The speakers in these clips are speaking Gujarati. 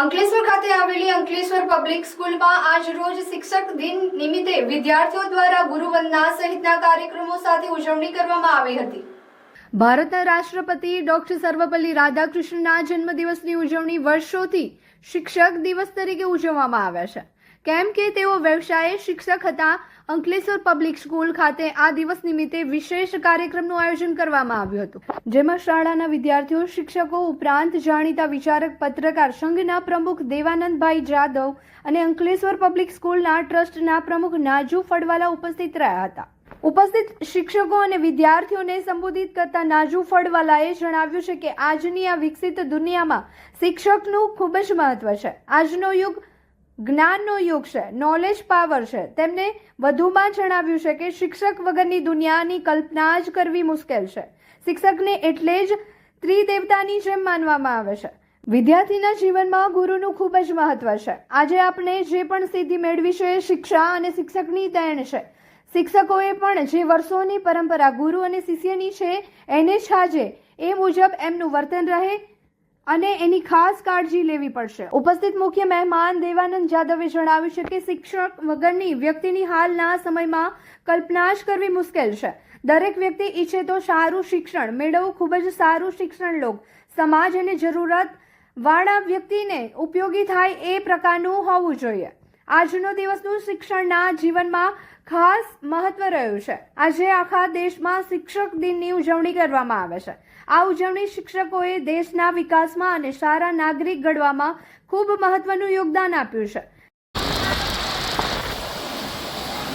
અંકલેશ્વર ખાતે આવેલી અંકલેશ્વર પબ્લિક સ્કૂલમાં આજ રોજ શિક્ષક દિન નિમિત્તે વિદ્યાર્થીઓ દ્વારા ગુરુવંદના સહિતના કાર્યક્રમો સાથે ઉજવણી કરવામાં આવી હતી. ભારતના રાષ્ટ્રપતિ ડોક્ટર સર્વપલ્લી રાધાકૃષ્ણના જન્મદિવસની ઉજવણી વર્ષોથી શિક્ષક દિવસ તરીકે ઉજવવામાં આવ્યા છે. કેમ કે તેઓ વ્યવસાયે શિક્ષક હતા. અંકલેશ્વર પબ્લિક સ્કૂલ ખાતે આ દિવસ નિમિત્તે વિશેષ કાર્યક્રમનું આયોજન કરવામાં આવ્યું હતું. જેમાં શાળાના વિદ્યાર્થીઓ, શિક્ષકો ઉપરાંત જાણીતા વિચારક, પત્રકાર સંઘના પ્રમુખ દેવાનંદભાઈ જાદવ અને અંકલેશ્વર પબ્લિક સ્કૂલના ટ્રસ્ટના પ્રમુખ નાજુ ફળવાલા ઉપસ્થિત રહ્યા હતા. ઉપસ્થિત શિક્ષકો અને વિદ્યાર્થીઓને સંબોધિત કરતા નાજુ ફળવાલાએ જણાવ્યું છે કે આજની આ વિકસિત દુનિયામાં શિક્ષકનું ખૂબ જ મહત્વ છે. આજનો યુગ જ્ઞાનનો યુગ છે નોલેજ પાવર છે. તેમને વધુમાં જણાવ્યું છે કે શિક્ષક વગરની દુનિયાની કલ્પના જ કરવી મુશ્કેલ છે. શિક્ષકને એટલે જ ત્રિદેવતાની જેમ માનવામાં આવે છે. વિદ્યાર્થીના જીવનમાં ગુરુનું ખૂબ જ મહત્વ છે. આજે આપણે જે પણ સિદ્ધિ મેળવી છે શિક્ષા અને શિક્ષકની દેણ છે. શિક્ષકોએ પણ જે વર્ષોની પરંપરા ગુરુ અને શિષ્યની છે, એને છાજે એ મુજબ એમનું વર્તન રહે અને એની ખાસ કાળજી લેવી પડશે. ઉપસ્થિત મુખ્ય મહેમાન દેવાનંદ જાદવે જણાવ્યું છે કે શિક્ષક વગરની વ્યક્તિની હાલના સમયમાં કલ્પના જ કરવી મુશ્કેલ છે. દરેક વ્યક્તિ ઈચ્છે તો સારું શિક્ષણ મેળવવું ખૂબ જ સારું શિક્ષણ લોક. સમાજ અને જરૂરત વાળા વ્યક્તિને ઉપયોગી થાય એ પ્રકારનું હોવું જોઈએ. આજનો દિવસનું શિક્ષણના જીવનમાં ખાસ મહત્વ રહ્યું છે આજે આખા દેશમાં શિક્ષક દિનની ઉજવણી કરવામાં આવે છે આ ઉજવણી શિક્ષકોએ દેશના વિકાસમાં અને સારા નાગરિક ઘડવામાં ખૂબ મહત્વનું યોગદાન આપ્યું છે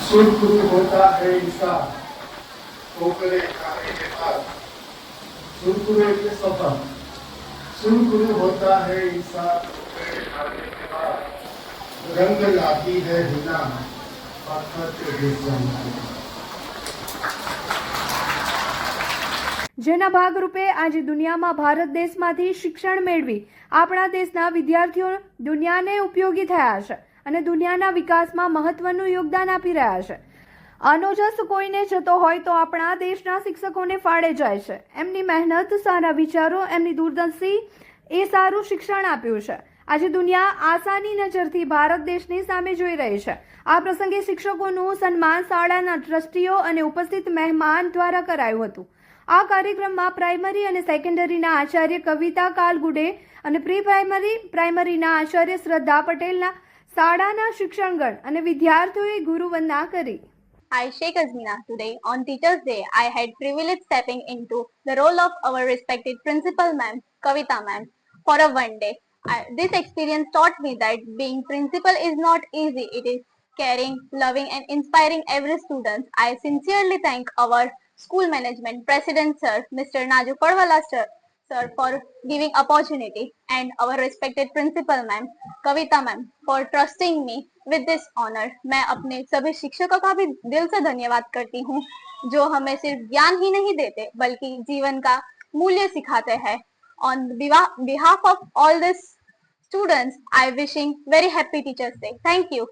सुरखुरु होता है इंसान ठोकरे खाने के बाद सुरखुरु એટલે સફર सुरखुरु होता है इंसान ठोकरे खाने के ગંધ લાગી હે ગુલામ જેના ભાગરૂપે આજે દુનિયામાં ભારત દેશમાંથી શિક્ષણ મેળવી આપણા દેશના વિદ્યાર્થીઓ દુનિયાને ઉપયોગી થયા છે અને દુનિયાના વિકાસમાં મહત્વનું યોગદાન આપી રહ્યા છે. અનોજસ કોઈને જતો હોય તો આપણા દેશના શિક્ષકોને ફાળે જાય છે. એમની મહેનત, સારા વિચારો, એમની દૂરદર્શી એ સારું શિક્ષણ આપ્યું છે. આજે દુનિયા આશાની નજરથી ભારત દેશની સામે જોઈ રહી છે. આ પ્રસંગે શિક્ષકોનું સન્માન શાળાના ટ્રસ્ટીઓ અને ઉપસ્થિત મહેમાન દ્વારા કરાયું હતું. આ કાર્યક્રમમાં પ્રાઇમરી અને સેકન્ડરીના આચાર્ય કવિતા કાલગુડે અને પ્રી પ્રાઇમરી પ્રાઇમરીના આચાર્ય શ્રદ્ધા પટેલના શાળાના શિક્ષણગણ અને વિદ્યાર્થીઓએ ગુરુવંદના કરી. I, Sheikh Azmina, today on Teachers' Day, I had privilege stepping into the role of our respected principal ma'am, Kavita ma'am, for a one day. I, this experience taught me that being principal is not easy. It is caring, loving and inspiring every student. I sincerely thank our school management, President Sir, Mr. Naju Padwala Sir, sir for giving opportunity and our respected principal ma'am, Kavita ma'am, for trusting me with this honor. मैं अपने सभी शिक्षकों का भी दिल से धन्यवाद करती हूँ जो हमें सिर्फ़ ज्ञान ही नहीं देते बल्कि जीवन का मूल्य सिखाते हैं on behalf of all these students i wishing very happy teachers day. Thank you